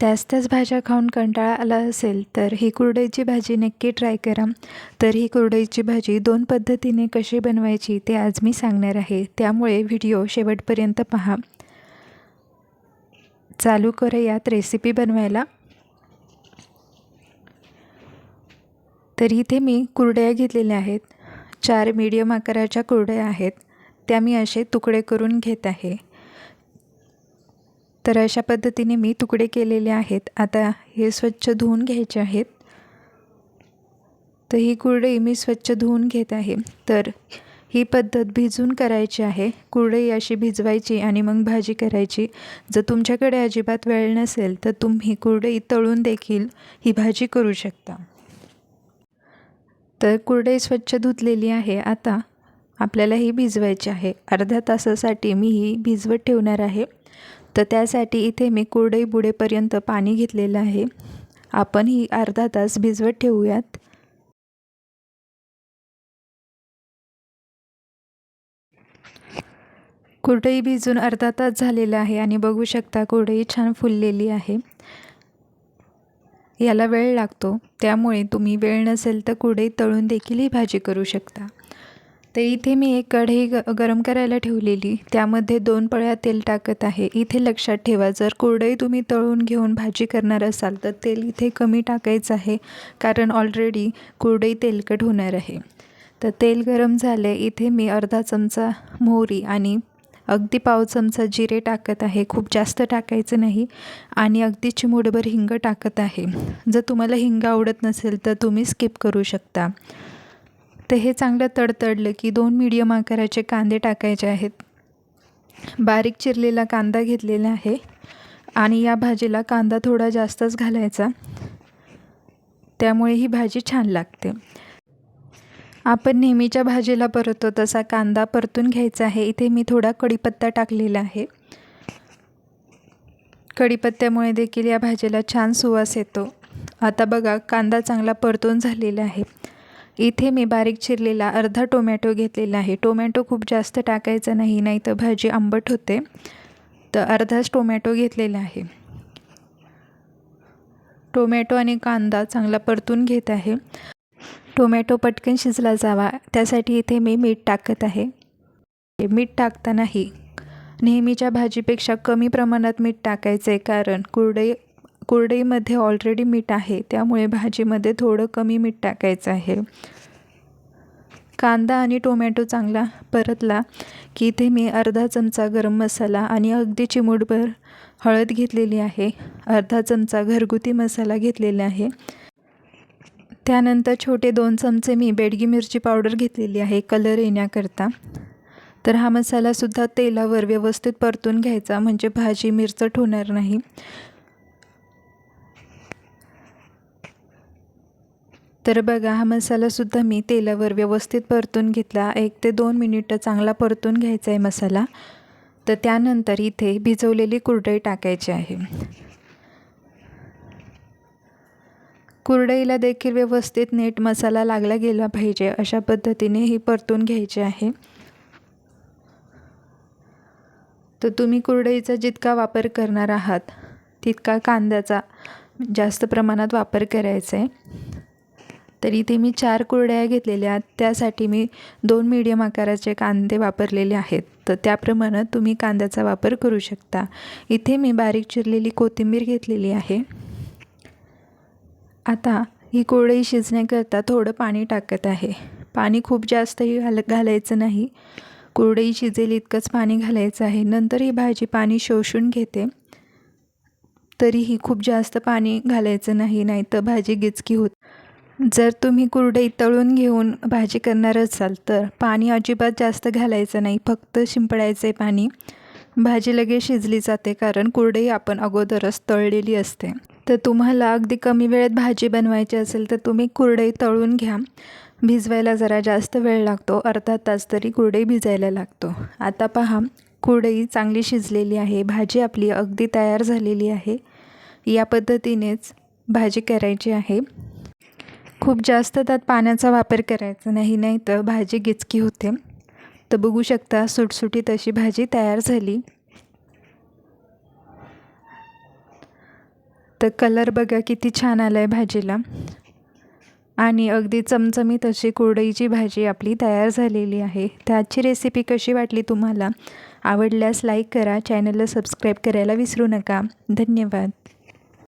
त्याच त्याच भाज्या खाऊन कंटाळा आला असेल तर ही कुरडईची भाजी नक्की ट्राय करा. तर ही कुरडईची भाजी दोन पद्धतीने कशी बनवायची ते आज मी सांगणार आहे. त्यामुळे व्हिडिओ शेवटपर्यंत पहा. चालू करूयात रेसिपी बनवायला. तर इथे मी कुरड्या घेतलेल्या आहेत. चार मीडियम आकाराच्या कुरड्या आहेत. त्या मी असे तुकडे करून घेत आहे. तर अशा पद्धतीने मी तुकडे केलेले आहेत. आता हे स्वच्छ धुवून घ्यायचे आहेत. तर ही कुरडई मी स्वच्छ धुवून घेत आहे. तर ही पद्धत भिजून करायची आहे. कुरडई अशी भिजवायची आणि मग भाजी करायची. जर तुमच्याकडे अजिबात वेळ नसेल तर तुम्ही कुरडई तळून देखील ही भाजी करू शकता. तर कुरडई स्वच्छ धुतलेली आहे. आता आपल्याला ही भिजवायची आहे. अर्ध्या तासासाठी मी ही भिजवत ठेवणार आहे. तर त्यासाठी इथे मी कुरडई बुडेपर्यंत पाणी घेतलेलं आहे. आपण ही अर्धा तास भिजवत ठेवूयात. कुरडई भिजून अर्धा तास झालेला आहे आणि बघू शकता कुरडई छान फुललेली आहे. याला वेळ लागतो त्यामुळे तुम्ही वेळ नसेल तर कुरडई तळून देखील ही भाजी करू शकता. तर इथे मी एक कढई ग गरम करायला ठेवलेली. त्यामध्ये दोन पळ्या तेल टाकत आहे. इथे लक्षात ठेवा जर कुरडई तुम्ही तळून घेऊन भाजी करणार असाल तर तेल इथे कमी टाकायचं आहे कारण ऑलरेडी कुरडई तेलकट होणार आहे. तर तेल गरम झाले इथे मी अर्धा चमचा मोहरी आणि अगदी पाव चमचा जिरे टाकत आहे. खूप जास्त टाकायचं नाही आणि अगदी चिमूडभर हिंग टाकत आहे. जर तुम्हाला हिंग आवडत नसेल तर तुम्ही स्किप करू शकता. तर हे चांगलं तडतडलं की दोन मीडियम आकाराचे कांदे टाकायचे आहेत. बारीक चिरलेला कांदा घेतलेला आहे आणि या भाजीला कांदा थोडा जास्तच घालायचा. त्यामुळे ही भाजी छान लागते. आपण नेहमीच्या भाजीला परतो तसा कांदा परतून घ्यायचा आहे. इथे मी थोडा कढीपत्ता टाकलेला आहे. कढीपत्त्यामुळे देखील या भाजीला छान सुवास येतो. आता बघा कांदा चांगला परतून झालेला आहे. इथे मी बारीक चिरलेला अर्धा टोमॅटो घेतलेला आहे. टोमॅटो खूप जास्त टाकायचा नाही नाही तर भाजी आंबट होते. तर अर्धाच टोमॅटो घेतलेला आहे. टोमॅटो आणि कांदा चांगला परतून घेत आहे. टोमॅटो पटकन शिजला जावा त्यासाठी इथे मी मीठ टाकत आहे. मीठ टाकतानाही नेहमीच्या भाजीपेक्षा कमी प्रमाणात मीठ टाकायचं आहे कारण कुरडई कुरडईमध्ये ऑलरेडी मीठ आहे. त्यामुळे भाजीमध्ये थोडं कमी मीठ टाकायचं आहे. कांदा आणि टोमॅटो चांगला परतला की इथे मी अर्धा चमचा गरम मसाला आणि अगदी चिमूटभर हळद घेतलेली आहे. अर्धा चमचा घरगुती मसाला घेतलेला आहे. त्यानंतर छोटे दोन चमचे मी बेडगी मिरची पावडर घेतलेली आहे कलर येण्याकरता. तर हा मसालासुद्धा तेलावर व्यवस्थित परतून घ्यायचा म्हणजे भाजी मिरचट होणार नाही. तर बघा हा मसालासुद्धा मी तेलावर व्यवस्थित परतून घेतला. एक ते दोन मिनिटं चांगला परतून घ्यायचा आहे मसाला. तर त्यानंतर इथे भिजवलेली कुरडई टाकायची आहे. कुरडईला देखील व्यवस्थित नीट मसाला लागला गेला पाहिजे. अशा पद्धतीने ही परतून घ्यायची आहे. तर तुम्ही कुरडईचा जितका वापर करणार आहात तितका कांद्याचा जास्त प्रमाणात वापर करायचा आहे. तर इथे मी चार कुरड्या घेतलेल्या त्यासाठी मी दोन मीडियम आकाराचे कांदे वापरलेले आहेत. तर त्याप्रमाणे तुम्ही कांद्याचा वापर करू शकता. इथे मी बारीक चिरलेली कोथिंबीर घेतलेली आहे. आता ही कुरडई शिजण्याकरता थोडं पाणी टाकत आहे. पाणी खूप जास्तही घाल घालायचं नाही. कुरडई शिजेल इतकंच पाणी घालायचं आहे. नंतर ही भाजी पाणी शोषून घेते. तरीही खूप जास्त पाणी घालायचं नाही नाही तर भाजी गिचकी होत. जर तुम्ही कुरडई तळून घेऊन भाजी करणार असाल तर पाणी अजिबात जास्त घालायचं नाही. फक्त शिंपडायचं आहे पाणी. भाजी लगेच शिजली जाते कारण कुरडई आपण अगोदरच तळलेली असते. तर तुम्हाला अगदी कमी वेळेत भाजी बनवायची असेल तर तुम्ही कुरडई तळून घ्या. भिजवायला जरा जास्त वेळ लागतो. अर्धा तास तरी कुरडई भिजायला लागतो. आता पहा कुरडई चांगली शिजलेली आहे. भाजी आपली अगदी तयार झालेली आहे. या पद्धतीनेच भाजी करायची आहे. खूप जास्त त्यात पाण्याचा वापर करायचा नाही नाही तर भाजी गिचकी होते. तर बघू शकता सुटसुटीत अशी भाजी तयार झाली. तर कलर बघा किती छान आला आहे भाजीला. आणि अगदी चमचमीत अशी कुरडईची भाजी आपली तयार झालेली आहे. तर आजची रेसिपी कशी वाटली तुम्हाला? आवडल्यास लाईक करा चॅनलला सबस्क्राईब करायला विसरू नका. धन्यवाद.